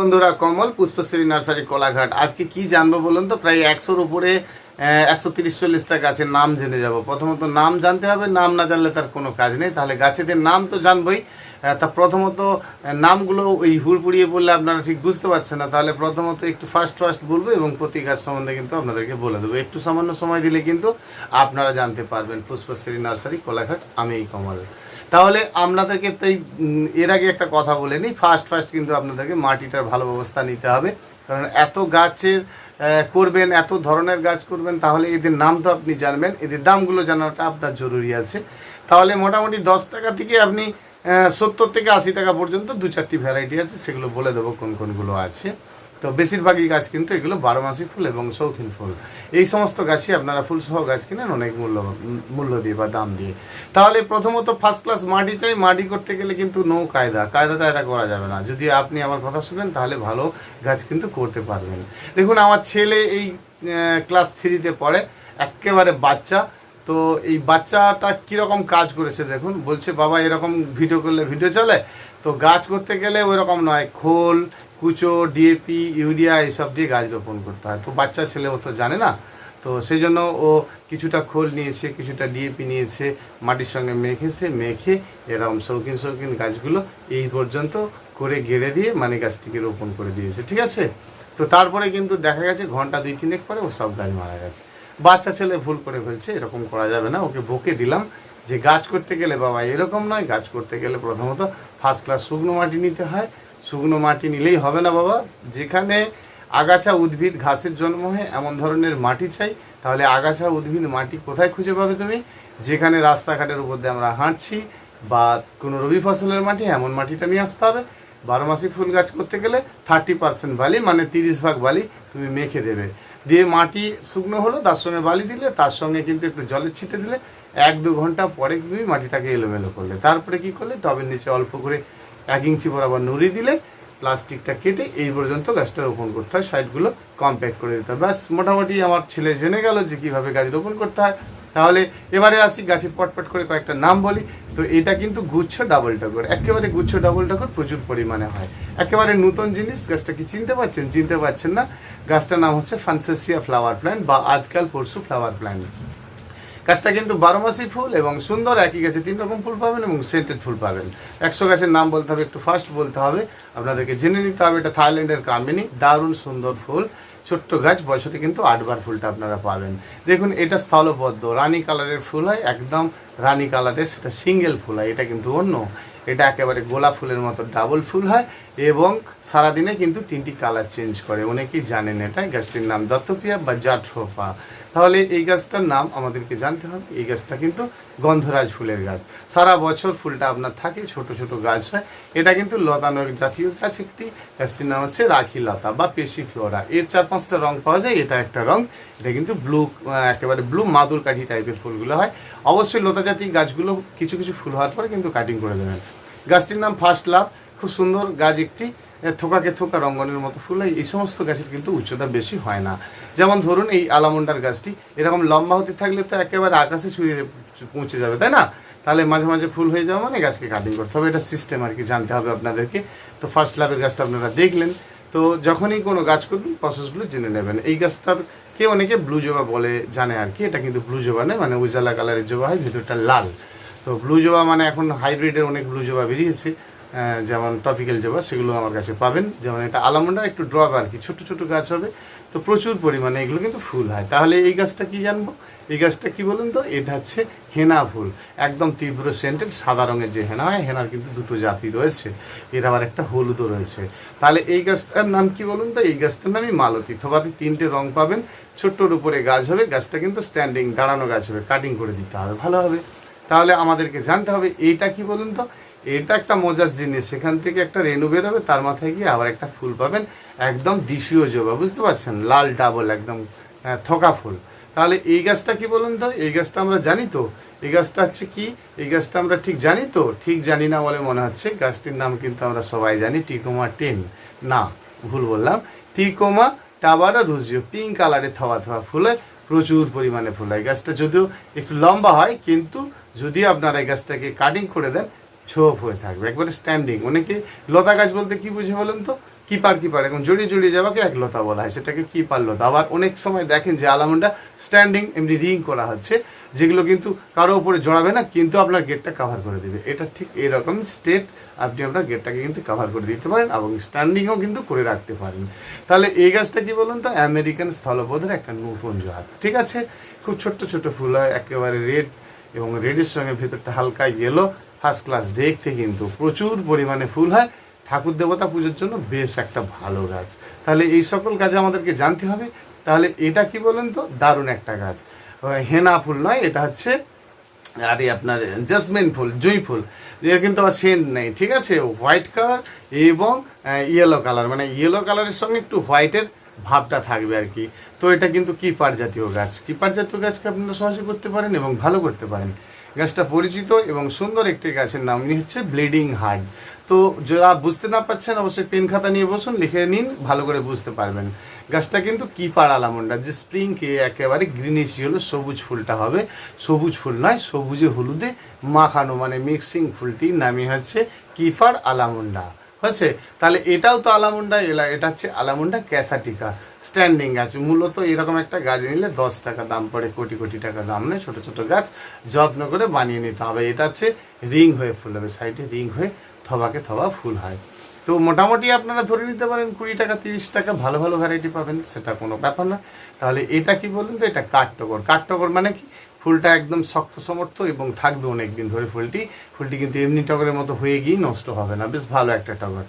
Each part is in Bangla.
বন্ধুরা, কমল পুষ্পশ্রী নার্সারি, কোলাঘাট। আজকে কি জানব বলুন তো? প্রায় একশোর উপরে একশো তিরিশ চল্লিশটা গাছের নাম জেনে যাব। প্রথমত নাম জানতে হবে, নাম না জানলে তার কোনো কাজ নেই। তাহলে গাছেদের নাম তো জানবই। তা প্রথমত নামগুলো ওই হুড়পুড়িয়ে বললে আপনারা ঠিক বুঝতে পারছেন না। তাহলে প্রথমত একটু ফার্স্ট ফার্স্ট বলব এবং প্রতি গাছ সম্বন্ধে কিন্তু আপনাদেরকে বলে দেবো। একটু সামান্য সময় দিলে কিন্তু আপনারা জানতে পারবেন পুষ্পশ্রী নার্সারি, কোলাঘাট, আমি এই কমল তাহলে আপনাদেরকে তো এই, উম, এর আগে একটা কথা বলে নিই। ফার্স্ট ফার্স্ট কিন্তু আপনাদেরকে মাটিটার ভালো ব্যবস্থা নিতে হবে। কারণ এত গাছের করবেন এত ধরনের গাছ করবেন তাহলে এদের নাম তো আপনি জানবেন এদের দামগুলো জানাটা আপনার জরুরি আছে। তাহলে মোটামুটি দশ টাকা থেকে আপনি সত্তর থেকে আশি টাকা পর্যন্ত দু চারটি ভ্যারাইটি আছে সেগুলো বলে দেবো কোন কোনগুলো আছে। তো বেশিরভাগই গাছ কিন্তু এগুলো বারো মাসি ফুল এবং শৌখিন ফুল। এই সমস্ত গাছই আপনারা ফুল সহ গাছ কিনেন, অনেক মূল্য মূল্য দিয়ে বা দাম দিয়ে। তাহলে প্রথমত ফার্স্ট ক্লাস মাটি চাই। মাটি করতে গেলে কিন্তু নো কায়দা। কায়দা টায়দা করা যাবে না। যদি আপনি আমার কথা শুনেন, তাহলে ভালো গাছ কিন্তু করতে পারবেন। দেখুন, আমার ছেলে এই ক্লাস থ্রিতে পড়ে, একেবারে বাচ্চা। তো এই বাচ্চাটা কীরকম কাজ করেছে দেখুন। বলছে, বাবা, এরকম ভিডিও করলে ভিডিও চলে? তো গাছ করতে গেলে ওই রকম নয়। খোল কুচো ডিএপি ইউরিয়া এইসব দিয়ে গাছ রোপণ করতে হয়। তো বাচ্চা ছেলে ও তো জানে না। তো সেই জন্য ও কিছুটা খোল নিয়েছে, কিছুটা ডিএপি নিয়েছে, মাটির সঙ্গে মেখেছে, মেখে এরকম শৌখিন শৌখিন গাছগুলো এই পর্যন্ত করে গেড়ে দিয়ে মানে গাছটিকে রোপণ করে দিয়েছে, ঠিক আছে? তো তারপরে কিন্তু দেখা গেছে ঘণ্টা দুই তিনেক পরে ও সব গাছ মারা গেছে। বাচ্চা ছেলে ভুল করে ফেলছে, এরকম করা যাবে না। ওকে বকে দিলাম যে গাছ করতে গেলে বাবা এরকম নয়, গাছ করতে গেলে প্রথমত ফার্স্ট ক্লাস শুকনো মাটি নিতে হয় শুকনো মাটি নিলেই হবে না বাবা। যেখানে আগাছা উদ্ভিদ ঘাসের জন্ম হয়, এমন ধরনের মাটি চাই। তাহলে আগাছা উদ্ভিদ মাটি কোথায় খুঁজে পাবে তুমি? যেখানে রাস্তাঘাটের উপর দিয়ে আমরা হাঁটছি বা কোনো রবি ফসলের মাটি, এমন মাটিটা নিয়ে আসতে হবে। বারো মাসি ফুল গাছ করতে গেলে থার্টি পার্সেন্ট বালি মানে তিরিশ ভাগ বালি তুমি মেখে দেবে। দিয়ে মাটি শুকনো হলো, তার সঙ্গে বালি দিলে, তার সঙ্গে কিন্তু একটু জলের ছিটে দিলে, এক দু ঘণ্টা পরে তুমি মাটিটাকে এলোমেলো করলে। তারপরে কি করলে? টবের নিচে অল্প করে এক ইঞ্চি বরাবর নুড়ি দিলে প্লাস্টিকটা কেটে এই পর্যন্ত গাছটা রোপণ করতে হয়। সাইডগুলো কম্প্যাক্ট করে দিতে হয় ব্যাস, মোটামুটি আমার ছেলে জেনে গেল যে কীভাবে গাছ রোপণ করতে হয়। তাহলে এবারে আসি গাছের পটপট করে কয়েকটা নাম বলি। তো এটা কিন্তু গুচ্ছ ডাবল টকর একেবারে গুচ্ছ ডাবল টকর প্রচুর পরিমাণে হয়। একেবারে নতুন জিনিস, গাছটা কি চিনতে পারছেন চিনতে পারছেন না। গাছটার নাম হচ্ছে ফানসেসিয়া ফ্লাওয়ার প্ল্যান্ট বা আজকাল পরশু ফ্লাওয়ার প্ল্যান্ট গাছটা কিন্তু বারো মাসি ফুল এবং সুন্দর, একই গাছে তিন রকম ফুল পাবেন এবং সেন্টেড ফুল পাবেন। একশো গাছের নাম বলতে হবে, একটু ফার্স্ট বলতে হবে। আপনাদেরকে জেনে নিতে হবে, এটা থাইল্যান্ডের কামিনী, দারুণ সুন্দর ফুল। ছোট্ট গাছ বছরে কিন্তু আটবার ফুলটা আপনারা পাবেন। দেখুন, এটা স্থলবদ্ধ, রানী কালারের ফুল হয়, একদম রানী কালারের, সেটা সিঙ্গেল ফুল হয়, এটা কিন্তু অন্য। এটা একেবারে গোলাপ ফুলের মতো ডাবল ফুল হয় এবং সারাদিনে কিন্তু তিনটি কালার চেঞ্জ করে, অনেকেই জানেন এটা। গাছটির নাম দত্তপ্রিয়া বা জাটফোফা তাহলে এই গাছটার নাম আমাদেরকে জানতে হবে। এই গাছটা কিন্তু গন্ধরাজ ফুলের গাছ। সারা বছর ফুলটা আপনার থাকে, ছোট ছোট গাছ হয়। এটা কিন্তু লতানোর জাতীয় গাছ একটি। গাছটির নাম হচ্ছে রাখি লতা বা পেশি ফ্লোরা। এর চার পাঁচটা রং পাওয়া যায়। এটা একটা রং। এটা কিন্তু ব্লু একেবারে ব্লু মাদুর কাঠি টাইপের ফুলগুলো হয়। অবশ্যই লতা জাতীয় গাছগুলো কিছু কিছু ফুল হওয়ার পরে কিন্তু কাটিং করে দেবেন। গাছটির নাম ফার্স্ট লাভ। খুব সুন্দর গাছ একটি। থোকাকে থোকা, রঙ্গনের মতো ফুল হয় এই সমস্ত গাছের কিন্তু উচ্চতা বেশি হয় না। যেমন ধরুন এই আলামন্ডার গাছটি, এরকম লম্বা হতে থাকলে তো একেবারে আকাশে ছুঁয়ে পৌঁছে যাবে, তাই না? তাহলে মাঝে মাঝে ফুল হয়ে যাওয়া মানে গাছকে কাটিং করতে হবে, এটা সিস্টেম আর কি, জানতে হবে আপনাদেরকে। তো ফার্স্ট লাভের গাছটা আপনারা দেখলেন। তো যখনই কোনো গাছ করবেন প্রসেসগুলো জেনে নেবেন। এই গাছটার কে অনেকে ব্লু জবা বলে জানে আর কি, এটা কিন্তু ব্লু জবা নয় মানে উজালা কালারের জবা হয়, ভেতরটা লাল। তো ব্লু জবা মানে এখন হাইব্রিডের অনেক ব্লু জবা বেরিয়েছে। যেমন টপিক্যাল জবা সেগুলো আমার কাছে পাবেন। যেমন এটা আলামন্ডার একটু ড্রপ আর কি ছোট ছোট গাছ হবে। তো প্রচুর পরিমাণে এগুলো কিন্তু ফুল হয়। তাহলে এই গাছটা কি জানব? এই গাছটা কি বলুন তো? এটা হচ্ছে হেনা ফুল। একদম তীব্র সেন্টেড সাদা রঙের যে হেনা হয়, হেনার কিন্তু দুটো জাতি রয়েছে। এর আবার একটা হলুদও রয়েছে। তাহলে এই গাছটার নাম কি বলুন তো? এই গাছটার নামই মালতী। থোকাতে তিনটে রং পাবেন। ছোট্টর উপরে গাছ হবে, গাছটা কিন্তু স্ট্যান্ডিং দাঁড়ানো গাছ হবে কাটিং করে দিতে হবে। ভালো হবে। তাহলে আমাদেরকে জানতে হবে, এইটা কি বলুন তো? এটা একটা মজার জিনিস। সেখান থেকে একটা রেনু বেরোবে তার মাথায় গিয়ে আবার একটা ফুল পাবেন। একদম দিশীয় জবা বুঝতে পারছেন? লাল ডাবল একদম আহ, থোকা ফুল। তাহলে এই গাছটা কি বলুন তো? এই গাছটা আমরা জানি তো? এই গাছটা হচ্ছে কি? এই গাছটা আমরা ঠিক জানি তো? ঠিক জানি না বলে মনে হচ্ছে। গাছটির নাম কিন্তু আমরা সবাই জানি টিকোমা টেন। না ভুল বললাম। টিকোমা টাবারা রুজিও পিঙ্ক কালারের থওয়া থওয়া ফুলে প্রচুর পরিমাণে ফুল হয়। গাছটা যদিও একটু লম্বা হয় কিন্তু যদি আপনারা এই গাছটাকে কাটিং করে দেন ছোপ হয়ে থাকবে, একবারে স্ট্যান্ডিং অনেকে লতা গাছ বলতে কি বুঝে বলেন তো? Keeper keeper. এখন জড়িয়ে জড়িয়ে যাওয়াকে এক লতা বলা হয়, সেটাকে কিপার লতা। আবার অনেক সময় দেখেন যে আলামুন্ডা স্ট্যান্ডিং এমনি রিং করা হচ্ছে, যেগুলো কিন্তু কারও উপরে জড়াবে না, কিন্তু আপনার গেটটা কভার করে দেবে। এটা ঠিক এরকম স্টেট আপনি আপনার গেটটাকে কিন্তু কভার করে দিতে পারেন এবং স্ট্যান্ডিংও কিন্তু করে রাখতে পারেন। তাহলে এই গাছটা কি বলুন তো? আমেরিকান স্থলপথের একটা নতুন জাত, ঠিক আছে? খুব ছোট্ট ছোট ফুল হয়, একেবারে রেড এবং রেডের সঙ্গে ভেতরটা হালকা ইয়েলো ফার্স্ট ক্লাস দেখতে কিন্তু প্রচুর পরিমাণে ফুল হয়। ঠাকুর দেবতা পুজোর জন্য বেশ একটা ভালো গাছ। তাহলে এই সকল গাছ আমাদেরকে জানতে হবে। তাহলে এটা কি বলেন তো? দারুণ একটা গাছ। হেনা ফুল নয়, এটা হচ্ছে আরে আপনার জাসমিন ফুল, জুঁই ফুল। এর কিন্তু আবার সেন্ট নেই, ঠিক আছে? হোয়াইট কালার এবং ইয়েলো কালার মানে ইয়েলো কালারের সঙ্গে একটু হোয়াইটের ভাবটা থাকবে আর কি। তো এটা কিন্তু কিপার জাতীয় গাছ। কিপার জাতীয় গাছকে আপনারা সহজে করতে পারেন এবং ভালো করতে পারেন। গাছটা পরিচিত এবং সুন্দর একটি গাছের নাম হচ্ছে ব্লিডিং হার্ট। তো যারা বুঝতে না পারছেন, অবশ্যই পেন খাতা নিয়ে বসুন, লিখে নিন, ভালো করে বুঝতে পারবেন। গাছটা কিন্তু কি পাড়া লামনটা যে স্প্রিং কে একেবারে গ্রিনিশ হলো সবুজ ফুলটা হবে। সবুজ ফুল নয়, সবুজে হলুদে মাখানো মানে মিক্সিং ফুলটির নামই হচ্ছে কিফার আলামুন্ডা। হয়েছে? তাহলে এটাও তো আলামুন্ডা এলা, এটা হচ্ছে আলামুন্ডা ক্যাসাটিকা। স্ট্যান্ডিং গাছ, মূলত এরকম একটা গাছ নিলে দশ টাকা দাম পড়ে, কোটি কোটি টাকা দাম নেই ছোটো ছোটো গাছ যত্ন করে বানিয়ে নিতে হবে। এটা হচ্ছে রিং হয়ে ফুল হবে, সাইডে রিং হয়ে থবাকে থবা ফুল হয়। তো মোটামুটি আপনারা ধরে নিতে পারেন কুড়ি টাকা, তিরিশ টাকা ভালো ভালো ভ্যারাইটি পাবেন, সেটা কোনো ব্যাপার না। তাহলে এটা কি বলুন তো, এটা কাঠটগর। কাঠটগর মানে কি? ফুলটা একদম শক্ত সমর্থ এবং থাকবে অনেক দিন ধরে ফুলটি। ফুলটি কিন্তু এমনি টগরের মতো হয়ে গিয়ে নষ্ট হবে না। বেশ ভালো একটা টগর।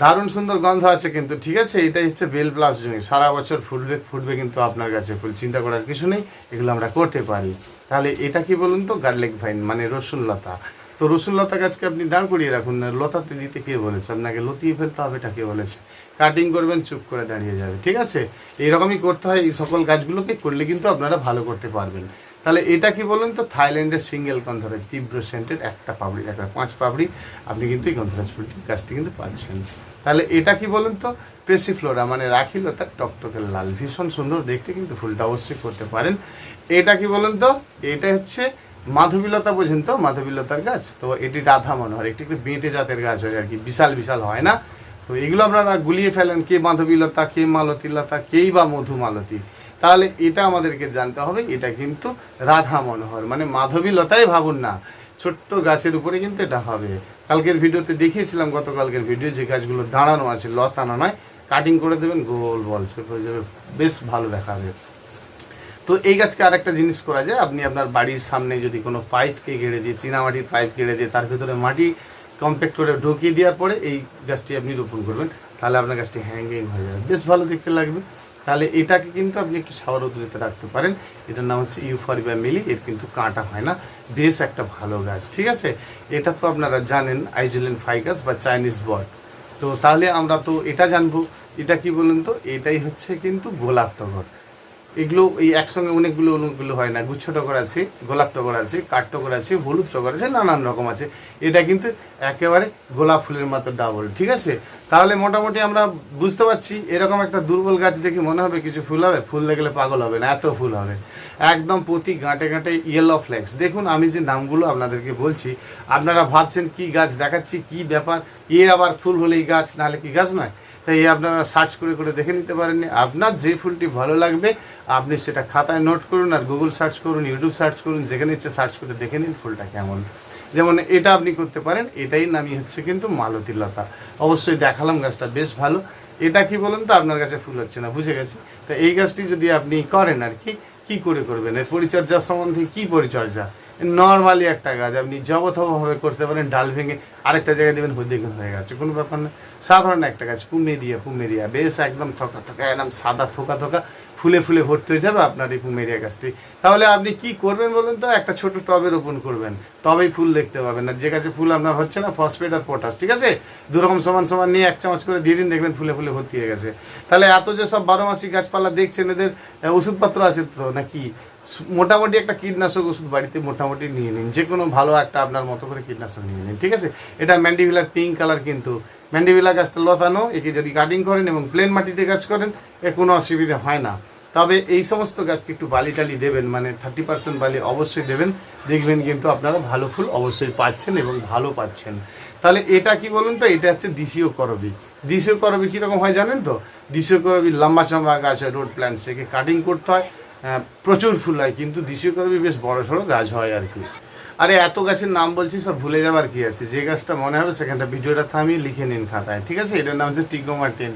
দারুণ সুন্দর গন্ধ আছে কিন্তু, ঠিক আছে? এটাই হচ্ছে বেল প্লাস জমি সারা বছর ফুটবে ফুটবে কিন্তু আপনার কাছে। ফুল চিন্তা করার কিছু নেই, এগুলো আমরা করতে পারি। তাহলে এটা কি বলুন তো? গার্লিক ভাইন মানে রসুন লতা। তো রসুন লতা গাছকে আপনি দাঁড় করিয়ে রাখুন না, লতাতে দিতে কে বলেছে? আপনাকে লতিয়ে ফেলতে হবে এটা কে বলেছে। কাটিং করবেন, চুপ করে দাঁড়িয়ে যাবে, ঠিক আছে? এইরকমই করতে হয়, এই সকল গাছগুলোকে করলে কিন্তু আপনারা ভালো করতে পারবেন। তাহলে এটা কি বলুন তো, থাইল্যান্ডের সিঙ্গেল গন্ধরাজ তীব্র সেন্টের একটা পাপড়ি একটা পাঁচ পাপড়ি আপনি কিন্তু এই গন্ধরাজ ফুলটি গাছটি কিন্তু পাচ্ছেন। তাহলে এটা কি বলুন তো, পেসিফ্লোরা মানে রাখিলতা টকটকে লাল, ভীষণ সুন্দর, দেখতে কিন্তু ফুলটা অবশ্যই করতে পারেন। এটা কি বলুন তো এটা হচ্ছে মাধবীলতা বোঝেন তো? মাধবীলতার গাছ? তো এটি রাধা মনোহর একটি একটু বেঁটে জাতের গাছ হয় আর কি, বিশাল বিশাল হয় না? তো এগুলো আপনারা গুলিয়ে ফেলেন কে মাধবীলতা, কে মালতীলতা, কেই বা মধুমালতী? তাহলে এটা আমাদেরকে জানতে হবে, এটা কিন্তু রাধা মনোহর। মানে মাধবী লতাই ভাবুন না, ছোট্ট গাছের উপরে কিন্তু এটা হবে। কালকের ভিডিওতে দেখিয়েছিলাম, গতকালকের ভিডিও, যে গাছগুলো দাঁড়ানো আছে, লতানো নয়, কাটিং করে দেবেন, গোল বল যাবে, বেশ ভালো দেখাবে। তো এই গাছকে আরেকটা জিনিস করা যায়। আপনি আপনার বাড়ির সামনে যদি কোনো পাইপকে গেড়ে দিয়ে, চীনামাটির পাইপ গেড়ে দিয়ে, তার ভিতরে মাটি কম্প্যাক্ট করে ঢুকিয়ে দেওয়ার পরে এই গাছটি আপনি রোপণ করবেন, তাহলে আপনার গাছটি হ্যাঙ্গিং হয়ে যাবে। বেশ ভালো দেখতে লাগবে। তাহলে এটাকে কিন্তু আপনি একটু সাওয়ার উদ্রিতে রাখতে পারেন। এটার নাম হচ্ছে ইউফারিবা মিলি এর কিন্তু কাঁটা হয় না। বেশ একটা ভালো গাছ, ঠিক আছে? এটা তো আপনারা জানেন আইজোলেন ফাইগাস বা চাইনিজ বট তো তাহলে আমরা তো এটা জানব। এটা কি বলুন তো? এটাই হচ্ছে কিন্তু গোলাপ টগর। এগুলো এই একসঙ্গে অনেকগুলো অনেকগুলো হয় না। গুচ্ছ টকর আছে গোলাপ টকর আছে কাঠ টকর আছে হলুদ টকর আছে নানান রকম আছে। এটা কিন্তু একেবারে গোলাপ ফুলের মতো ডাবল ঠিক আছে? তাহলে মোটামুটি আমরা বুঝতে পারছি, এরকম একটা দুর্বল গাছ দেখে মনে হবে কিছু ফুল হবে, ফুল দেখলে পাগল হবে না, এত ফুল হবে। একদম প্রতি গাঁটে গাঁটে ইয়েলো ফ্লেক্স দেখুন, আমি যে নামগুলো আপনাদেরকে বলছি, আপনারা ভাবছেন কি গাছ দেখাচ্ছি, কি ব্যাপার? এ আবার ফুল হলে এই গাছ, নাহলে কি গাছ নয়? তাই আপনারা সার্চ করে করে দেখে নিতে পারেন আপনার যে ফুলটি ভালো লাগবে, আপনি সেটা খাতায় নোট করুন আর গুগল সার্চ করুন ইউটিউব সার্চ করুন, যেখানে ইচ্ছে সার্চ করে দেখে নিন ফুলটা কেমন। যেমন এটা আপনি করতে পারেন, এটাই নামই হচ্ছে কিন্তু মালতী লতা। অবশ্যই দেখালাম গাছটা, বেশ ভালো। এটা কি বলুন তো, আপনার কাছে ফুল হচ্ছে না, বুঝে গেছি। তো এই গাছটি যদি আপনি করেন আর কি কি করে করবেন? এর পরিচর্যা সম্বন্ধে কি পরিচর্যা? নর্মালি একটা গাছ, আপনি জবথবভাবে করতে পারেন, ডাল ভেঙে আরেকটা জায়গায় দেবেন দেখুন হয়ে গেছে। কোনো ব্যাপার না। সাধারণ একটা গাছ পুমেরিয়া পুমেরিয়া বেশ একদম থকা থকা, একদম সাদা থোকা থোকা, ফুলে ফুলে ভর্তি হয়ে যাবে আপনার এই পুমেরিয়া গাছটি। তাহলে আপনি কি করবেন বলুন তো? একটা ছোট টবে রোপণ করবেন। তবেই ফুল দেখতে পাবেন। আর যে গাছে ফুল আপনার হচ্ছে না ফসফেট আর পটাশ ঠিক আছে? দুরকম সমান সমান নিয়ে এক চামচ করে দিয়ে দিন, দেখবেন ফুলে ফুলে ভর্তি হয়ে গেছে। তাহলে এত যে সব বারো মাসি গাছপালা দেখছেন, এদের ওষুধপত্র আছে তো, নাকি? মোটামুটি একটা কীটনাশক ওষুধ বাড়িতে মোটামুটি নিয়ে নিন। যে কোনো ভালো একটা আপনার মতো করে কীটনাশক নিয়ে নিন, ঠিক আছে? এটা ম্যান্ডিভিলার পিঙ্ক কালার কিন্তু। ম্যান্ডিভিলা গাছটা লতানো, একে যদি কাটিং করেন এবং প্লেন মাটিতে গাছ করেন, এ কোনো অসুবিধা হয় না। তবে এই সমস্ত গাছকে একটু বালি টালি দেবেন মানে থার্টি পার্সেন্ট বালি অবশ্যই দেবেন। দেখবেন কিন্তু আপনারা ভালো ফুল অবশ্যই পাচ্ছেন এবং ভালো পাচ্ছেন। তাহলে এটা কি বলুন তো? এটা হচ্ছে দিশীয় করবি। দিশীয় করবি কীরকম হয় জানেন তো? দিশীয় করবি লম্বা চম্বা গাছ হয় রোড প্ল্যান্ট থেকে কাটিং করতে হয়। প্রচুর ফুল হয়, কিন্তু দিশীয় করবি বেশ বড় সড়ো গাছ হয় আর কি। আরে এত গাছের নাম বলছি, সব ভুলে যাবার কি আছে? যে গাছটা মনে হবে, সেখানটা ভিডিওটা থামিয়ে লিখে নিন খাতায়, ঠিক আছে? এটার নাম হচ্ছে টিগোমার্টিন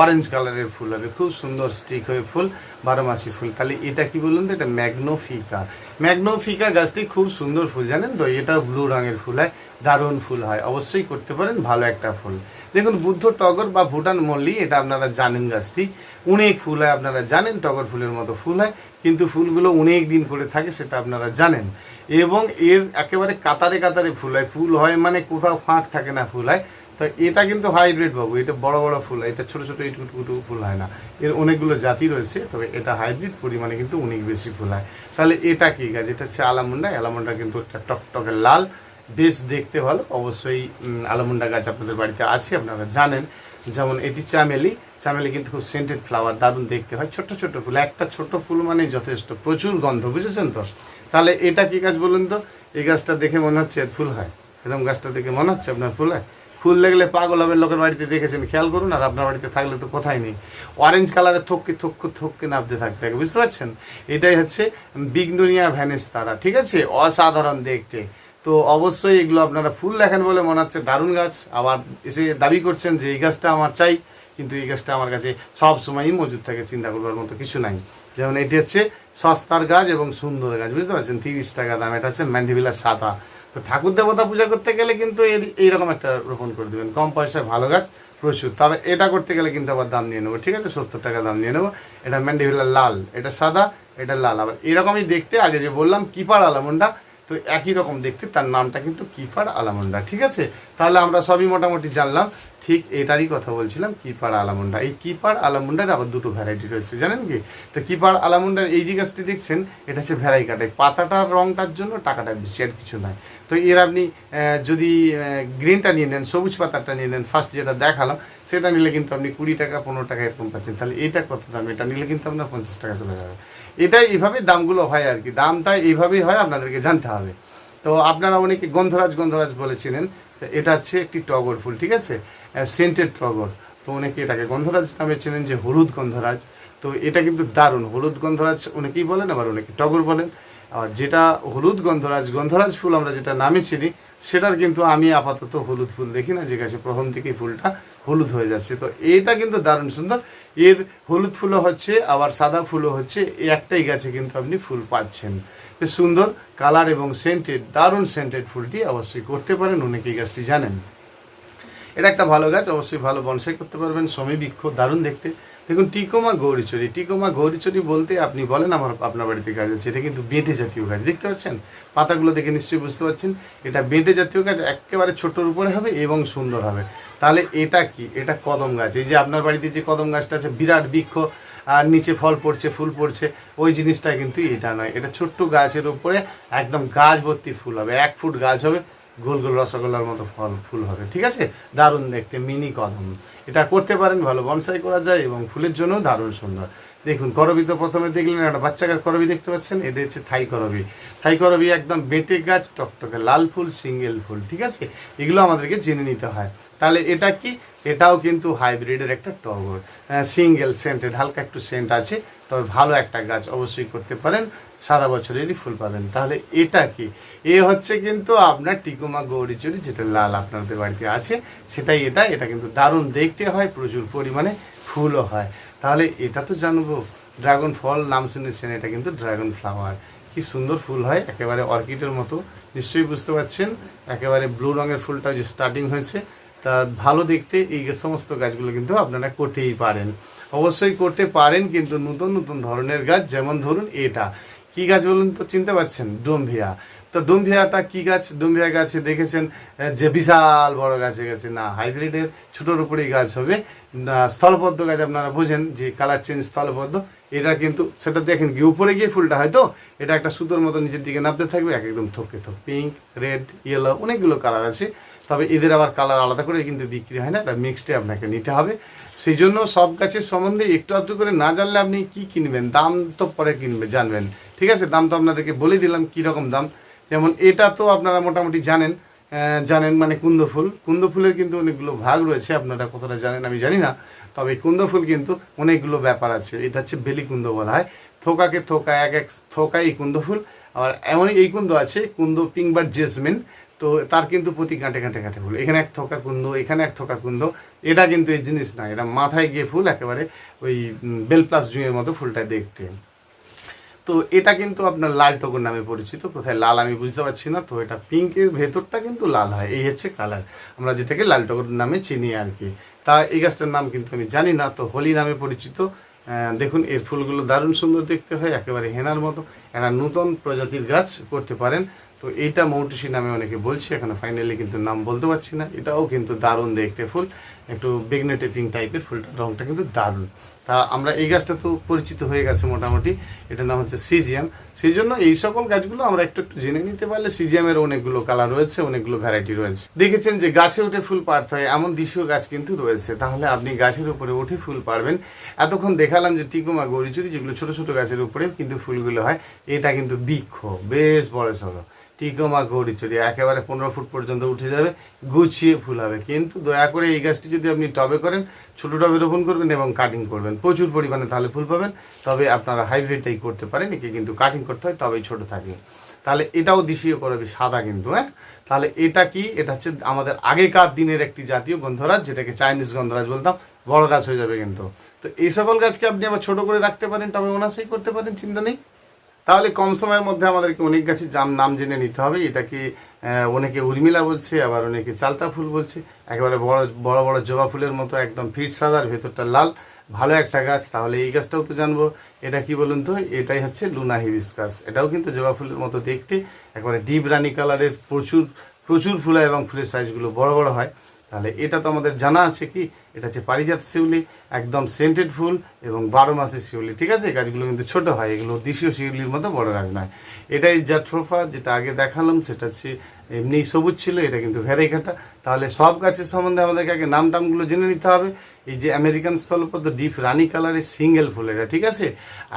অরেঞ্জ কালারের ফুল হবে, খুব সুন্দর স্টিক হয়ে ফুল, বারো মাসি ফুল। তাহলে এটা কি বলুন তো? এটা ম্যাগনোফিকা। ম্যাগনোফিকা গাছটি খুব সুন্দর ফুল, জানেন তো? এটা ব্লু রঙের ফুল হয় দারুণ ফুল হয়। অবশ্যই করতে পারেন, ভালো একটা ফুল। দেখুন, বুদ্ধ টগর বা ভুটান মল্লি এটা আপনারা জানেন গাছটি। অনেক ফুল হয়, আপনারা জানেন টগর ফুলের মতো ফুল হয়, কিন্তু ফুলগুলো অনেক দিন করে থাকে, সেটা আপনারা জানেন। এবং এর একেবারে কাতারে কাতারে ফুল হয়। ফুল হয় মানে কোথাও ফাঁক থাকে না ফুল হয়। তো এটা কিন্তু হাইব্রিড বাবু, এটা বড় বড় ফুল হয়, এটা ছোটো ছোট ইটুকুটুকু ফুল হয় না। এর অনেকগুলো জাতি রয়েছে, তবে এটা হাইব্রিড, পরিমাণে কিন্তু অনেক বেশি ফুল হয়। তাহলে এটা কি গাছ? এটা হচ্ছে আলামুন্ডা আলামুন্ডা কিন্তু একটা টকটকে লাল। বেশ দেখতে ভালো। অবশ্যই আলামুন্ডা গাছ আপনাদের বাড়িতে আছে, আপনারা জানেন। যেমন এটি চামেলি। চামেলি কিন্তু খুব সেন্টেড ফ্লাওয়ার দারুণ দেখতে হয়। ছোট ছোট ফুল। একটা ছোট ফুল মানে যথেষ্ট। প্রচুর গন্ধ, বুঝেছেন তো? তাহলে এটা কি গাছ বলুন তো? এই গাছটা দেখে মনে হচ্ছে ফুল হয়। এরকম গাছটা দেখে মনে হচ্ছে আপনার ফুল হয়? ফুল দেখলে পাগল হবেন লোকের বাড়িতে দেখেছেন। খেয়াল করুন, আর আপনার বাড়িতে থাকলে তো কোথায় নেই। অরেঞ্জ কালারের থককে, থক্ক, থক্কে নাবতে থাকতে হবে, বুঝতে পারছেন? এটাই হচ্ছে বিগনোনিয়া ভ্যানেস তারা, ঠিক আছে? অসাধারণ দেখতে। তো অবশ্যই এগুলো আপনারা ফুল দেখেন বলে মনে হচ্ছে দারুণ গাছ। আবার এসে দাবি করছেন যে, এই গাছটা আমার চাই। কিন্তু এই গাছটা আমার কাছে সব সময়ই মজুদ থাকে, চিন্তা করবার মতো কিছু নাই। যেমন এটি হচ্ছে সস্তার গাছ এবং সুন্দর গাছ, বুঝতে পারছেন? তিরিশ টাকা দাম, এটা হচ্ছে ম্যান্ডিভিলার সাদা। তো ঠাকুর দেবতা পূজা করতে গেলে কিন্তু এর- এইরকম একটা রোপণ করে দেবেন। কম পয়সায় ভালো গাছ, প্রচুর। তবে এটা করতে গেলে কিন্তু আবার দাম নিয়ে নেব, ঠিক আছে? সত্তর টাকা দাম নিয়ে নেব। এটা ম্যান্ডিভিলার লাল, এটা সাদা, এটা লাল। আবার এরকমই দেখতে, আগে যে বললাম, কিপার আলামন্ডা তো একই রকম দেখতে, তার নামটা কিন্তু কিপার আলামন্ডা, ঠিক আছে? তাহলে আমরা সবই মোটামুটি জানলাম। ঠিক এটারই কথা বলছিলাম কিপার আলামুন্ডা। এই কিপার আলামুন্ডার আবার দুটো ভ্যারাইটি রয়েছে, জানেন কি? তো কিপার আলামুন্ডার এই যে গাছটি দেখছেন, এটা হচ্ছে ভ্যারাই কাটাই পাতাটার রংটার জন্য টাকাটা বেশি আর কিছু নয় তো এর আপনি যদি গ্রিনটা নিয়ে নেন, সবুজ পাতাটা নিয়ে নেন ফার্স্ট যেটা দেখালাম, সেটা নিলে কিন্তু আপনি কুড়ি টাকা, পনেরো টাকা এরকম পাচ্ছেন। তাহলে এটা কত দাম? এটা নিলে কিন্তু আপনার পঞ্চাশ টাকা চলে যাবে। এটাই এইভাবে দামগুলো হয় আর কি। দামটা এইভাবেই হয়, আপনাদেরকে জানতে হবে। তো আপনারা অনেকে গন্ধরাজ গন্ধরাজ বলেছিলেন এটা হচ্ছে একটি টগর ফুল, ঠিক আছে? সেন্টেড টগর। তো অনেকে এটাকে গন্ধরাজ নামে চেনেন যে হলুদ গন্ধরাজ। তো এটা কিন্তু দারুণ। হলুদ গন্ধরাজ অনেকেই বলেন, আবার অনেকে টগর বলেন। আর যেটা হলুদ গন্ধরাজ গন্ধরাজ ফুল আমরা যেটা নামে চিনি, সেটার কিন্তু আমি আপাতত হলুদ ফুল দেখি না, যে গাছে প্রথম থেকেই ফুলটা হলুদ হয়ে যাচ্ছে। তো এটা কিন্তু দারুণ সুন্দর। এর হলুদ ফুলও হচ্ছে, আবার সাদা ফুলও হচ্ছে। এই একটাই গাছে কিন্তু আপনি ফুল পাচ্ছেন। বেশ সুন্দর কালার এবং সেন্টেড, দারুণ সেন্টেড ফুলটি অবশ্যই করতে পারেন অনেকেই গাছটি জানেন। এটা একটা ভালো গাছ, অবশ্যই ভালো বনসাই করতে পারবেন সমী বৃক্ষ, দারুণ দেখতে। দেখুন, টিকোমা গৌরীচুরি। টিকোমা গৌরীচুরি বলতে আপনি বলেন, আমার আপনার বাড়িতে গাছ আছে, এটা কিন্তু বেঁটে জাতীয় গাছ, দেখতে পাচ্ছেন? পাতাগুলো দেখে নিশ্চয়ই বুঝতে পারছেন। এটা বেঁটে জাতীয় গাছ, একেবারে ছোটোর উপরে হবে এবং সুন্দর হবে। তাহলে এটা কি? এটা কদম গাছ। এই যে আপনার বাড়িতে যে কদম গাছটা আছে, বিরাট বৃক্ষ, আর নিচে ফল পড়ছে, ফুল পড়ছে, ওই জিনিসটা কিন্তু এটা নয়। এটা ছোট্ট গাছের উপরে একদম গাছ ভর্তি ফুল হবে। এক ফুট গাছ হবে, গোল গোল রসগোল্লার মতো ফল, ফুল হবে। ঠিক আছে? দারুণ দেখতে, মিনি কদম। এটা করতে পারেন, ভালো বনসাই করা যায় এবং ফুলের জন্য দারুণ সুন্দর। দেখুন, করবি তো প্রথমে দেখলেন, একটা বাচ্চা গাছ, করবি দেখতে পাচ্ছেন? এটা হচ্ছে থাই করবি। থাই করবি একদম বেটে গাছ, টকটকে লাল ফুল, সিঙ্গেল ফুল। ঠিক আছে? এগুলো আমাদেরকে জেনে নিতে হয়। তাহলে এটা কি? এটাও কিন্তু হাইব্রিডের একটা টগর। সিঙ্গেল সেন্টেড, হালকা একটু সেন্ট আছে, তবে ভালো একটা গাছ অবশ্যই করতে পারেন, সারা বছরেরই ফুল পাবেন। তাহলে এটা কি? এ হচ্ছে কিন্তু আপনার টিকুমা গৌরীচুরি, যেটা লাল আপনাদের বাড়িতে আছে, সেটাই এটা এটা কিন্তু দারুণ দেখতে হয়, প্রচুর পরিমাণে ফুলও হয়। তাহলে এটা তো জানব, ড্রাগন ফল নাম শুনেছেন, এটা কিন্তু ড্রাগন ফ্লাওয়ার। কি সুন্দর ফুল হয়, একেবারে অর্কিডের মতো, নিশ্চয়ই বুঝতে পারছেন, একেবারে ব্লু রঙের ফুলটা যে স্টার্টিং হয়েছে তা ভালো দেখতে এই সমস্ত গাছগুলো কিন্তু আপনারা করতেই পারেন। অবশ্যই করতে পারেন কিন্তু নতুন নতুন ধরনের গাছ, যেমন ধরুন এটা। কি গাছ বলুন তো, চিনতে পারছেন? ডোমভিয়া। তো ডোমভিয়াটা কি গাছ? ডোমভিয়া গাছে দেখেছেন যে বিশাল বড় গাছে গেছে না, হাইব্রিডের ছোটোর উপরেই গাছ হবে। স্থলবদ্ধ গাছ আপনারা বোঝেন যে কালার চেঞ্জ স্থলবদ্ধ। এটা কিন্তু, সেটা দেখেন কি, উপরে গিয়ে ফুলটা হয়তো এটা একটা সুতোর মতো নিচের দিকে নামতে থাকবে, এক একদম থকে থক। পিঙ্ক, রেড, ইয়েলো, অনেকগুলো কালার আছে। তবে এদের আবার কালার আলাদা করে কিন্তু বিক্রি হয় না, এটা মিক্সডে আপনাকে নিতে হবে। সেই জন্য সব গাছের সম্বন্ধে একটু আধটু করে না জানলে আপনি কি কিনবেন, দাম তো পরে কিনবে, জানবেন। ঠিক আছে, দাম তো আপনাদেরকে বলে দিলাম কি রকম দাম। যেমন এটা তো আপনারা মোটামুটি জানেন জানেন মানে কুন্দ ফুল। কুন্দ ফুলের কিন্তু অনেকগুলো ভাগ রয়েছে, আপনারা কতটা জানেন আমি জানি না। তবে কুন্দ ফুল কিন্তু অনেকগুলো ব্যাপার আছে, এটা হচ্ছে বেলি কুন্দ বলা হয়। থোকাকে থোকা, এক এক থোকা এই কুন্দ ফুল। আবার এমন এই কুন্দ আছে, কুন্দ পিংবার জেসমিন। তো তার কিন্তু প্রতি কাঁটে কাঁটে কাঁটে ফুল। এখানে এক থোকা কুন্দ এখানে এক থোকা কুন্দ। এটা কিন্তু এই জিনিস না এটা মাথায় গিয়ে ফুল একেবারে ওই উম, বেল প্লাস জুঁয়ের মতো ফুলটা দেখতে। তো এটা কিন্তু আপনার লাল টগর নামে পরিচিত কোথায় লাল আমি বুঝতে পারছি না তো এটা পিঙ্কের ভেতরটা কিন্তু লাল হয় এই হচ্ছে কালার। আমরা যেটাকে লাল টগর নামে চিনি আর কি। তা এই গাছটার নাম কিন্তু আমি জানি না তো হোলি নামে পরিচিত। দেখুন এর ফুলগুলো দারুণ সুন্দর দেখতে হয় একেবারে হেনার মতো। একটা নতুন প্রজাতির গাছ করতে পারেন। তো এটা মৌটুসি নামে অনেকে বলছে, এখানে ফাইনালি কিন্তু নাম বলতে পারছি না। এটাও কিন্তু দারুণ দেখতে ফুল, একটু বেগনেটে পিঙ্ক টাইপের ফুলটা রংটা কিন্তু দারুণ। তা আমরা এই গাছটা তো পরিচিত হয়ে গেছে মোটামুটি, এটার নাম হচ্ছে সিজিয়াম সেই জন্য এই সকল গাছগুলো আমরা একটু একটু জেনে নিতে পারলে সিজিয়ামের অনেকগুলো কালার রয়েছে, অনেকগুলো ভ্যারাইটি রয়েছে। দেখেছেন যে গাছে উঠে ফুল পাড়তে হয়, এমন দেশীয় গাছ কিন্তু রয়েছে। তাহলে আপনি গাছের উপরে উঠে ফুল পারবেন এতক্ষণ দেখালাম যে টিকুমা গরিচুরি যেগুলো ছোট ছোট গাছের উপরে কিন্তু ফুলগুলো হয়, এটা কিন্তু বৃক্ষ, বেশ বড় সড়ো টিকোমা গৌরিচুরি একেবারে পনেরো ফুট পর্যন্ত উঠে যাবে, গুছিয়ে ফুল হবে কিন্তু দয়া করে এই গাছটি যদি আপনি টবে করেন, ছোটো টবে রোপণ করবেন এবং কাটিং করবেন। প্রচুর পরিমাণে তাহলে ফুল পাবেন, তবে আপনারা হাইব্রিডটাই করতে পারেন, একে কিন্তু কাটিং করতে হয়, তবেই ছোট থাকে। তাহলে এটাও দিশীয় করবে সাদা কিন্তু হ্যাঁ? তাহলে এটা কি? এটা হচ্ছে আমাদের আগেকার দিনের একটি জাতীয় গন্ধরাজ, যেটাকে চাইনিজ গন্ধরাজ বলতাম, বড় গাছ হয়ে যাবে কিন্তু। তো এই সকল গাছকে আপনি আবার ছোট করে রাখতে পারেন, তবে ওনাসেই করতে পারেন, চিন্তা নেই। তাহলে কম সময়ের মধ্যে আমাদেরকে অনেক গাছের জাম, নাম জেনে নিতে হবে। এটাকে অনেকে উর্মিলা বলছে, আবার অনেকে চালতা ফুল বলছে। একেবারে বড় বড় বড় জবা ফুলের মতো একদম ফিট সাদার, ভেতরটা লাল। ভালো একটা গাছ, তাহলে এই গাছটাও তো জানব। এটা কি বলুন তো? এটাই হচ্ছে লুনা হিবিসকাস এটাও কিন্তু জবা ফুলের মতো দেখতে। একেবারে ডিপ রানি কালারের প্রচুর প্রচুর ফুল এবং ফুলের সাইজগুলো বড় বড় হয়। তাহলে এটা তো আমাদের জানা আছে কি? এটা হচ্ছে পারিজাত শিউলি, একদম সেন্টেড ফুল এবং বারো মাসের শিউলি, ঠিক আছে? গাছগুলো কিন্তু ছোট হয়, এগুলো দেশীয় শিউলির মতো বড় গাছ নয়। এটাই জাট্রোফা, যেটা আগে দেখালাম, সেটা হচ্ছে এমনি সবুজ ছিল, এটা কিন্তু ভ্যারাইকাটা তাহলে সব গাছের সম্বন্ধে আমাদেরকে আগে নাম টামগুলো জেনে নিতে হবে। এই যে আমেরিকান স্থলপদ্ম ডিপ রানি কালারের সিঙ্গেল ফুল, এটা ঠিক আছে?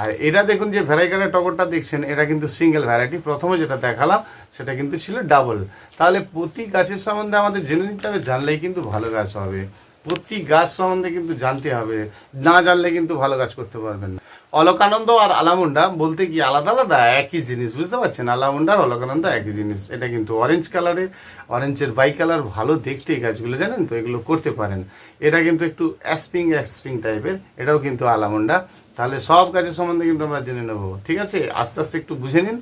আর এটা দেখুন যে ভ্যারাইকারের টগরটা দেখছেন, এটা কিন্তু সিঙ্গেল ভ্যারাইটি। প্রথমে যেটা দেখালাম, সেটা কিন্তু ছিল ডাবল। তাহলে প্রতি গাছের সম্বন্ধে আমাদের জেনে নিতে হবে, জানলেই কিন্তু ভালো গাছ হবে। প্রতি গাছ সম্বন্ধে কিন্তু জানতে হবে, না জানলে কিন্তু ভালো গাছ করতে পারবেন না। অলকানন্দ আর আলামুন্ডা বলতে কি আলাদা আলাদা? একই জিনিস, বুঝতে পারছেন? আলামুন্ডা আর অলকানন্দ একই জিনিস। এটা কিন্তু অরেঞ্জ কালারের অরেঞ্জের বাই কালার ভালো দেখতে এই গাছগুলো, জানেন তো? এগুলো করতে পারেন। এটা কিন্তু একটু অ্যাসপিং অ্যাসপিং টাইপের এটাও কিন্তু আলামুন্ডা। তাহলে সব গাছের সম্বন্ধে কিন্তু আমরা জেনে নেব। ঠিক আছে? আস্তে আস্তে একটু বুঝে নিন।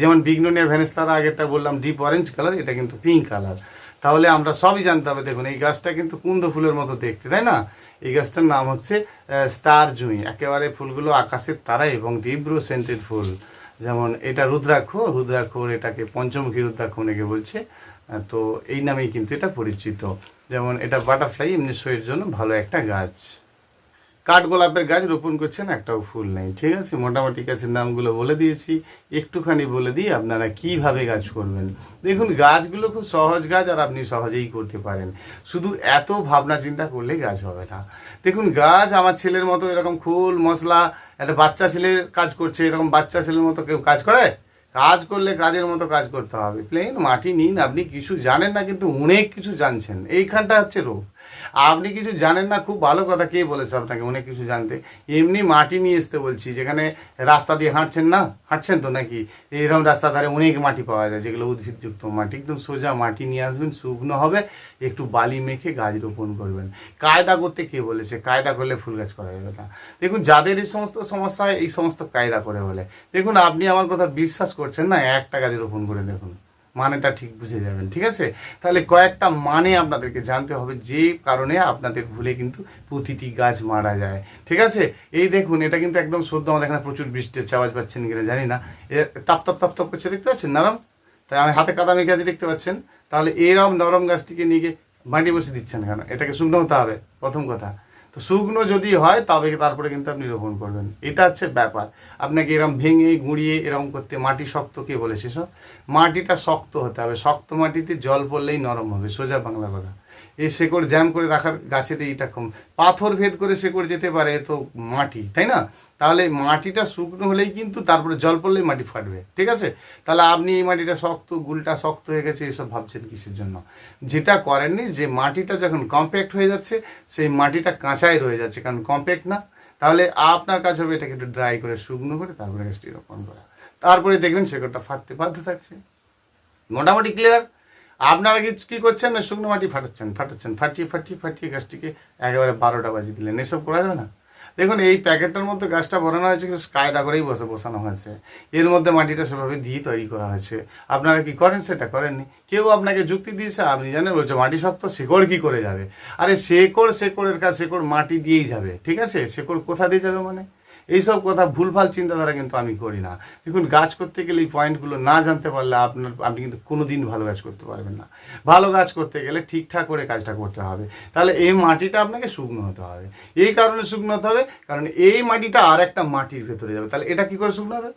যেমন বিগনোনিয়া ভ্যানেস্তারা আগেরটা বললাম ডিপ অরেঞ্জ কালার এটা কিন্তু পিঙ্ক কালার তাহলে আমরা সবই জানতে হবে। দেখুন, এই গাছটা কিন্তু কুন্দ ফুলের মতো দেখতে, তাই না? এই গাছটার নাম হচ্ছে স্টার জুঁই। একেবারে ফুলগুলো আকাশের তারাই এবং তীব্র সেন্টেড ফুল। যেমন এটা রুদ্রাক্ষ, রুদ্রাক্ষর এটাকে পঞ্চমুখী রুদ্রাক্ষ অনেকে বলছে তো এই নামেই কিন্তু এটা পরিচিত। যেমন এটা বাটারফ্লাই, এমনি শোয়ের জন্য ভালো একটা গাছ। কাঠগোলাপের গাছ রোপণ করছেন একটাও ফুল নেই। ঠিক আছে? মোটামুটি গাছের নামগুলো বলে দিয়েছি। একটুখানি বলে দিই আপনারা কীভাবে গাছ করবেন। দেখুন, গাছগুলো খুব সহজ গাছ আর আপনি সহজেই করতে পারেন। শুধু এত ভাবনা চিন্তা করলে গাছ হবে না। দেখুন, গাছ আমার ছেলের মতো এরকম ফুল মশলা, একটা বাচ্চা ছেলের কাজ করছে, এরকম বাচ্চা ছেলের মতো কেউ কাজ করে? কাজ করলে কাজের মতো কাজ করতে হবে। প্লেন, মাটি নিন, আপনি কিছু জানেন না, কিন্তু অনেক কিছু জানছেন। এইখানটা হচ্ছে রোগ। আপনি কিছু জানেন না, খুব ভালো কথা, কে বলেছে আপনাকে? অনেক কিছু জানতে। এমনি মাটি নিয়ে আসতে বলছি, যেখানে রাস্তা দিয়ে হাঁটছেন না? হাঁটছেন তো নাকি? এরকম রাস্তা ধারে অনেক মাটি পাওয়া যায়, যেগুলো উদ্ভিদযুক্ত মাটি। একদম সোজা মাটি নিয়ে আসবেন, শুকনো হবে, একটু বালি মেখে গাছ রোপণ করবেন। কায়দা করতে কে বলেছে? কায়দা করলে ফুল গাছ করা যাবে না। দেখুন, যাদের এই সমস্ত সমস্যা এই সমস্ত কায়দা করে বলে। দেখুন, আপনি আমার কথা বিশ্বাস করছেন না একটা গাছ রোপণ করে দেখুন। মানেটা ঠিক বুঝে যাবেন, ঠিক আছে? তাহলে কয়েকটা মানে আপনাদেরকে জানতে হবে, যে কারণে আপনাদের ভুলে কিন্তু প্রতিটি গাছ মারা যায়, ঠিক আছে? এই দেখুন, এটা কিন্তু একদম সদ্য আমাদের এখানে প্রচুর বৃষ্টি হচ্ছে আওয়াজ পাচ্ছেন কিনা জানি না। তাপ তাপ তাপ তাপ করছে, দেখতে পাচ্ছেন? নরম? তাই আমি হাতে কাদা মেখে আছে, দেখতে পাচ্ছেন? তাহলে এরম নরম গাছটিকে নিয়ে মাটি বসে দিচ্ছেন কেন? এটাকে শুকনো হতে হবে, প্রথম কথা। তো শুকনো যদি হয়, তবে তারপরে কিন্তু আপনি রোপণ করবেন। এটা হচ্ছে ব্যাপার। আপনাকে এরম ভেঙে, গুঁড়িয়ে এরম করতে, মাটি শক্ত কে বলেছে সব মাটিটা শক্ত হতে হবে। শক্ত মাটিতে জল পড়লেই নরম হবে। সোজা বাংলা কথা। এই শেকড় জ্যাম করে রাখার গাছের এইটা কম। পাথর ভেদ করে শেকড় যেতে পারে তো মাটি, তাই না? তাহলে মাটিটা শুকনো হলেই কিন্তু তারপরে জল পড়লেই মাটি ফাটবে, ঠিক আছে? তাহলে আপনি এই মাটিটা শক্ত, গুলটা শক্ত হয়ে গেছে, এসব ভাবছেন কিসের জন্য? যেটা করেননি যে মাটিটা যখন কম্প্যাক্ট হয়ে যাচ্ছে, সেই মাটিটা কাঁচাই রয়ে যাচ্ছে, কারণ কম্প্যাক্ট না। তাহলে আপনার কাজ হবে এটাকে একটু ড্রাই করে শুকনো করে তারপরে গাছটি রোপণ করা। তারপরে দেখবেন শেকড়টা ফাটতে বাধ্য থাকছে। মোটামুটি ক্লিয়ার আপনারা কি কি করছেন? না শুকনো মাটি ফাটাচ্ছেন ফাটাচ্ছেন, ফাটিয়ে ফাটিয়ে ফাটিয়ে গাছটিকে একেবারে বারোটা বাজিয়ে দিলেন। এসব করা যাবে না? দেখুন, এই প্যাকেটটার মধ্যে গাছটা বসানো হয়েছে কিন্তু কায়দা করেই বসে বসানো হয়েছে। এর মধ্যে মাটিটা সেভাবে দিয়ে তৈরি করা হয়েছে। আপনারা কি করেন? সেটা করেননি। কেউ আপনাকে যুক্তি দিয়েছে, আপনি জানেন, বলছে মাটি শক্ত, শেকড় কি করে যাবে? আরে শেকড়, শেকড়ের কাজ, শেকড় মাটি দিয়েই যাবে, ঠিক আছে? শেকড় কোথা দিয়ে যাবে মানে? এইসব কথা ভুলভাল চিন্তাধারা কিন্তু আমি করি না। দেখুন, গাছ করতে গেলে এই পয়েন্টগুলো না জানতে পারলে আপনার, আপনি কিন্তু কোনো দিন ভালো গাছ করতে পারবেন না। ভালো গাছ করতে গেলে ঠিকঠাক করে কাজটা করতে হবে। তাহলে এই মাটিটা আপনাকে শুকনো হতে হবে। এই কারণে শুকনো হতে হবে, কারণ এই মাটিটা আর একটা মাটির ভেতরে যাবে। তাহলে এটা কি করে শুকনো হবে?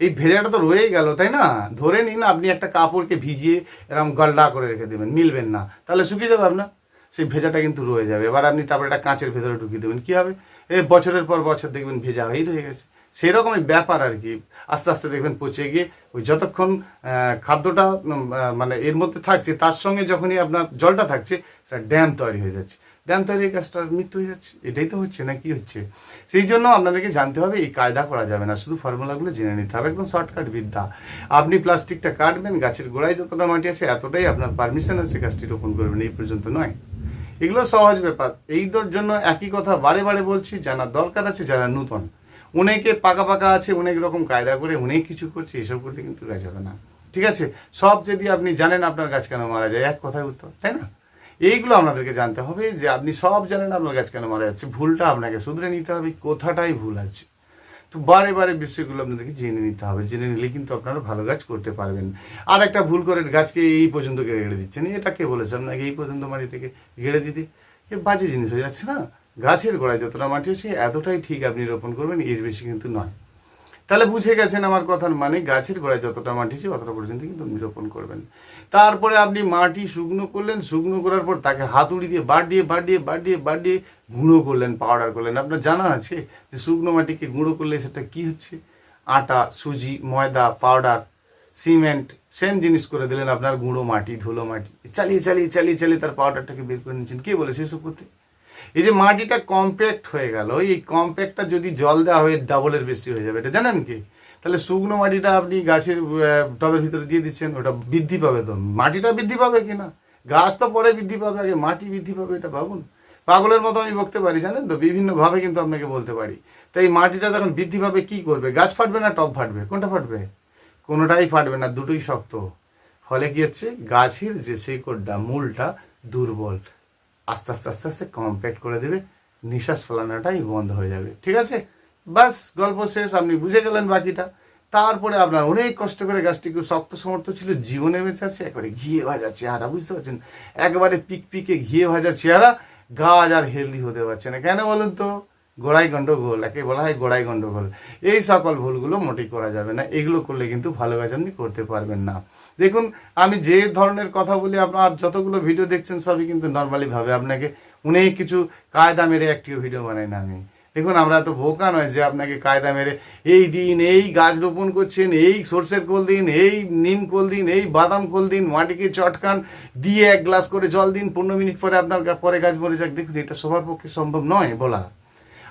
এই ভেজাটা তো রয়েই গেল, তাই না? ধরে নিন আপনি একটা কাপড়কে ভিজিয়ে এরকম গলডা করে রেখে দেবেন, মিলবেন না। তাহলে শুকিয়ে যাবে আপনার। সেই ভেজাটা কিন্তু রয়ে যাবে। এবার আপনি তারপরে একটা কাঁচের ভেতরে ঢুকিয়ে দেবেন। কী হবে? বছরের পর বছর দেখবেন ভেজা হয়েই রয়ে গেছে। সেই রকমই ব্যাপার আর কি। আস্তে আস্তে দেখবেন পচে গিয়ে ওই যতক্ষণ খাদ্যটা মানে এর মধ্যে থাকছে, তার সঙ্গে যখনই আপনার জলটা থাকছে, সেটা ড্যাম তৈরি হয়ে যাচ্ছে। ড্যাম তৈরি হয়ে গাছটার মৃত্যু হয়ে যাচ্ছে। এটাই তো হচ্ছে না কি হচ্ছে? সেই জন্য আপনাদেরকে জানতে হবে, এই কায়দা করা যাবে না। শুধু ফর্মুলাগুলো জেনে নিতে হবে। একদম শর্টকাট বিদ্যা। আপনি প্লাস্টিকটা কাটবেন, গাছের গোড়ায় যতটা মাটি আছে, এতটাই আপনার পারমিশন আছে, গাছটি রোপণ করবেন। এই পর্যন্ত নয়। এগুলো সহজ ব্যাপার। এইদের জন্য একই কথা বারে বারে বলছি, জানার দরকার আছে, যারা নূতন। অনেকে পাকা পাকা আছে, অনেক রকম কায়দা করে, অনেক কিছু করছে, এসব করলে কিন্তু গাছ হবে না। ঠিক আছে? সব যদি আপনি জানেন আপনার গাছ কেন মারা যায়, এক কথায় উত্তর, তাই না? এইগুলো আপনাদেরকে জানতে হবে যে আপনি সব জানেন আপনার গাছ কেন মারা যাচ্ছে, ভুলটা আপনাকে শুধরে নিতে হবে কোথাটাই ভুল আছে। তো বারে বারে বিষয়গুলো আপনাদেরকে জেনে নিতে হবে। জেনে নিলে কিন্তু আপনারা ভালো গাছ করতে পারবেন। আর একটা ভুল করে গাছকে এই পর্যন্ত গেড়ে দিচ্ছেন। এটা কে বলেছে আপনাকে এই পর্যন্ত মাটিটাকে গেড়ে দিতে? এ বাজে জিনিস হয়ে যাচ্ছে না। গাছের গোড়ায় যতটা মাটি আছে, এতটাই ঠিক আপনি রোপণ করবেন, এর বেশি কিন্তু নয়। তাহলে বুঝে গেছেন আমার কথার মানে গাছের গোড়ায় যতটা মাটি আছে অতটা পর্যন্ত কিন্তু আপনি রোপণ করবেন। তারপরে আপনি মাটি শুকনো করলেন, শুকনো করার পর তাকে হাতুড়ি দিয়ে বাড়িয়ে বাড়িয়ে বাড়িয়ে বাড়িয়ে গুঁড়ো করলেন পাউডার করলেন। আপনার জানা আছে যে শুকনো মাটিকে গুঁড়ো করলে সেটা কি হচ্ছে? আটা, সুজি, ময়দা পাউডার সিমেন্ট সেম জিনিস করে দিলেন আপনার গুঁড়ো মাটি, ধুলো মাটি। চালিয়ে চালিয়ে চালিয়ে চালিয়ে তার পাউডারটাকে বের করে নিচ্ছেন কে বলেছে এসব করতে? এই যে মাটিটা কম্প্যাক্ট হয়ে গেল, এই কম্প্যাক্টটা যদি জল দেওয়া হয়ে ডাবলের বেশি হয়ে যাবে। এটা জানেন কি? তাহলে শুকনো মাটিটা আপনি গাছের টবের ভিতরে দিয়ে দিচ্ছেন, ওটা বৃদ্ধি পাবে তো। মাটিটা বৃদ্ধি পাবে কিনা গাছ তো পরে বৃদ্ধি পাবে, আগে মাটি বৃদ্ধি পাবে এটা ভাবুন। পাগলের মতো আমি বকতে পারি, জানেন তো? বিভিন্নভাবে কিন্তু আপনাকে বলতে পারি। তাই মাটিটা যখন বৃদ্ধি পাবে, কি করবে? গাছ ফাটবে না, টব ফাটবে? কোনটা ফাটবে? কোনোটাই ফাটবে না, দুটোই শক্ত। ফলে কি হচ্ছে? গাছের যে শেকড়টা, মূলটা দুর্বল। আস্তে আস্তে আস্তে আস্তে কমপ্লিট করে দেবে, নিঃশ্বাস ফেলানোটাই বন্ধ হয়ে যাবে। ঠিক আছে? বাস, গল্প শেষ, আপনি বুঝে গেলেন বাকিটা। তারপরে আপনার অনেক কষ্ট করে গাছটি খুব শক্ত সমর্থ ছিল, জীবনে বেঁচে আছে, একবারে ঘিয়ে ভাজা চেহারা, বুঝতে পারছেন? একবারে পিক পিকে ঘিয়ে ভাজা চেহারা, গাছ আর হেলদি হতে পারছে না। কেন বলুন তো? গোড়াই গন্ডগোল, একে বলা হয় গোড়াই গন্ডগোল। এই সকল ভুলগুলো মোটেই করা যাবে না। এগুলো করলে কিন্তু ভালো কাজ আপনি করতে পারবেন না। দেখুন, আমি যে ধরনের কথা বলি, আপনার যতগুলো ভিডিও দেখছেন, সবই কিন্তু নর্মালিভাবে আপনাকে অনেক কিছু কায়দা মেরে একটিও ভিডিও বানাই না আমি। দেখুন, আমরা তো বোকা নয় যে আপনাকে কায়দা মেরে এই দিন এই গাছ রোপণ করছেন, এই সর্ষের কোল দিন, এই নিম কোল দিন, এই বাদাম কোল দিন, মাটিকে চটকান, দিয়ে এক গ্লাস করে জল দিন, পনেরো মিনিট পরে আপনার পরে গাছ মরে যাক। দেখুন, এটা সবার পক্ষে সম্ভব নয় বলা।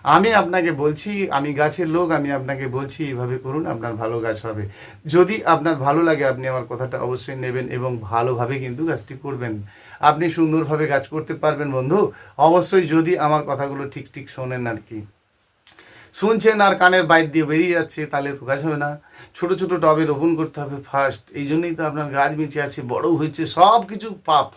আমি আপনাকে বলছি, আমি গাছের লোক, আমি আপনাকে বলছি, এইভাবে করুন, আপনার ভালো গাছ হবে। যদি আপনার ভালো লাগে, আপনি আমার কথাটা অবশ্যই নেবেন এবং ভালোভাবে কিন্তু গাছটি করবেন। আপনি সুন্দরভাবে গাছ করতে পারবেন, বন্ধু। অবশ্যই যদি আমার কথাগুলো ঠিক ঠিক শোনেন আর কি। শুনছেন আর কানের বাইর দিয়ে বেরিয়ে যাচ্ছে, তাহলে তো গাছ হবে না। ছোট ছোট টবে রোপণ করতে হবে ফার্স্ট এই জন্যই তো আপনার গাছ বেঁচে আছে, বড় হয়েছে সব কিছু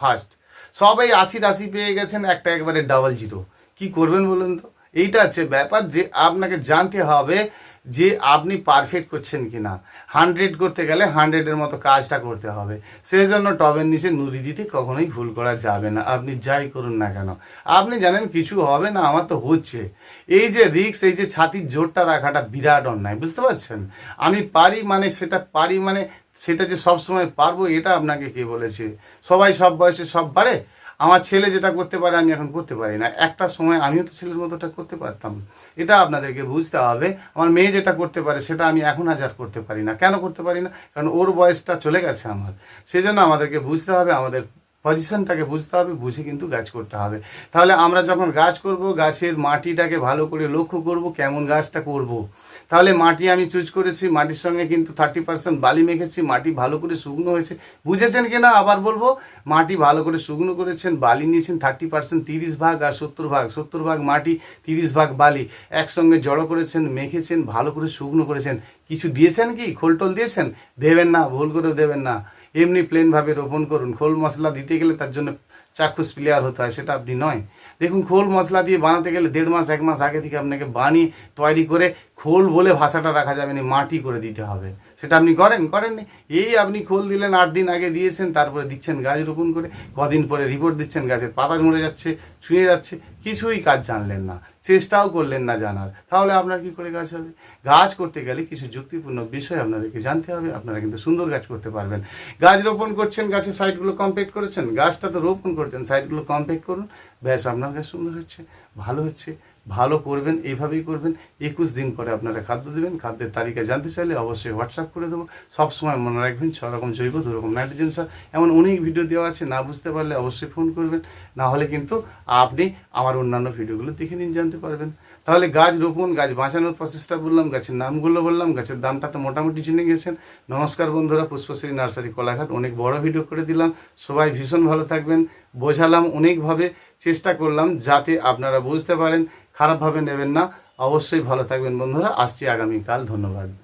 ফার্স্ট সবাই আশি রাশি পেয়ে গেছেন, একটা একবারে ডাবল জিরো কি করবেন বলুন তো? এইটা হচ্ছে ব্যাপার যে আপনাকে জানতে হবে যে আপনি পারফেক্ট করছেন কি না হান্ড্রেড করতে গেলে হান্ড্রেডের মতো কাজটা করতে হবে। সেই জন্য টবের নিচে নুড়ি দিতে কখনোই ভুল করা যাবে না। আপনি যাই করুন না কেন। আপনি জানেন কিছু হবে না, আমার তো হচ্ছে। এই যে রিক্স এই যে ছাতির জোরটা রাখাটা বিরাট অন্যায়, বুঝতে পারছেন? আমি পারি মানে সেটা, পারি মানে সেটা যে সব সময় পারব, এটা আপনাকে কে বলেছে? সবাই সব বয়সে সব পারে? আমার ছেলে যেটা করতে পারে, আমি এখন করতে পারি না। একটা সময় আমিও তো ছেলের মতোটা করতে পারতাম। এটা আপনাদেরকে বুঝতে হবে। আমার মেয়ে যেটা করতে পারে, সেটা আমি এখন হাজার করতে পারি না। কেন করতে পারি না? কারণ ওর বয়সটা চলে গেছে আমার। সেই জন্য আমাদেরকে বুঝতে হবে, আমাদের পজিশনটাকে বুঝতে হবে, বুঝে কিন্তু গাছ করতে হবে। তাহলে আমরা যখন গাছ করব, গাছের মাটিটাকে ভালো করে লক্ষ্য করব, কেমন গাছটা করব। তাহলে মাটি আমি চুজ করেছি, মাটির সঙ্গে কিন্তু থার্টি পার্সেন্ট বালি মেখেছি, মাটি ভালো করে শুকনো হয়েছে। বুঝেছেন কিনা? আবার বলব, মাটি ভালো করে শুকনো করেছেন, বালি নিয়েছেন থার্টি পার্সেন্ট তিরিশ ভাগ আর সত্তর ভাগ। সত্তর ভাগ মাটি, তিরিশ ভাগ বালি। একসঙ্গে জড়ো করেছেন, মেখেছেন, ভালো করে শুকনো করেছেন। কিছু দিয়েছেন কি? খোলটোল দিয়েছেন? দেবেন না, ভুল করেও দেবেন না। এমনি প্লেনভাবে রোপণ করুন। খোল মশলা দিতে গেলে তার জন্য চাক্ষুষ প্লেয়ার হতে হয়, সেটা আপনি নয়। দেখুন, খোল মশলা দিয়ে বানাতে গেলে দেড় মাস, এক মাস আগে থেকে আপনাকে বানিয়ে তৈরি করে খোল বলে ভাষাটা রাখা যাবে না মাটি করে দিতে হবে। সেটা আপনি করেন করেননি এই আপনি খোল দিলেন, আট দিন আগে দিয়েছেন, তারপরে দিচ্ছেন গাছ রোপণ করে, কদিন পরে রিপোর্ট দিচ্ছেন, গাছের পাতা মরে যাচ্ছে, ছুঁয়ে যাচ্ছে। কিছুই কাজ জানলেন না, চেষ্টাও করলেন না জানার। তাহলে আপনার কি করে গাছ হবে? গাছ করতে গেলে কিছু যুক্তিপূর্ণ বিষয় আপনাদেরকে জানতে হবে, আপনারা কিন্তু সুন্দর গাছ করতে পারবেন। গাছ রোপণ করছেন, গাছের সাইডগুলো কমপ্লিট করেছেন গাছটা তো রোপণ করছেন, সাইডগুলো কমপ্লিট করুন ব্যাস, আপনার গাছ সুন্দর হচ্ছে, ভালো হচ্ছে, ভালো করবেন, এইভাবেই করবেন। একুশ দিন পরে আপনারা খাদ্য দেবেন, খাদ্যের তালিকা জানতে চাইলে অবশ্যই হোয়াটসঅ্যাপ করে দেবো। সবসময় মনে রাখবেন, ছ রকম জৈব, দু রকম নাইট্রোজেন সার। এমন অনেক ভিডিও দেওয়া আছে, না বুঝতে পারলে অবশ্যই ফোন করবেন। না হলে কিন্তু আপনি আমার অন্যান্য ভিডিওগুলো দেখে নিন, জানতে পারবেন। তাহলে গাছ রোপণ, গাছ বাঁচানোর প্রসেসটা বললাম, গাছের নামগুলো বললাম, গাছের দামটা তো মোটামুটি জেনে গেছেন। নমস্কার বন্ধুরা, পুষ্পশ্রী নার্সারি কোলাঘাট, অনেক বড় ভিডিও করে দিলাম। সবাই ভীষণ ভালো থাকবেন। বোঝালাম অনেকভাবে, চেষ্টা করলাম যাতে আপনারা বুঝতে পারেন, খারাপভাবে নেবেন না। অবশ্যই ভালো থাকবেন বন্ধুরা, আসছি আগামীকাল, ধন্যবাদ।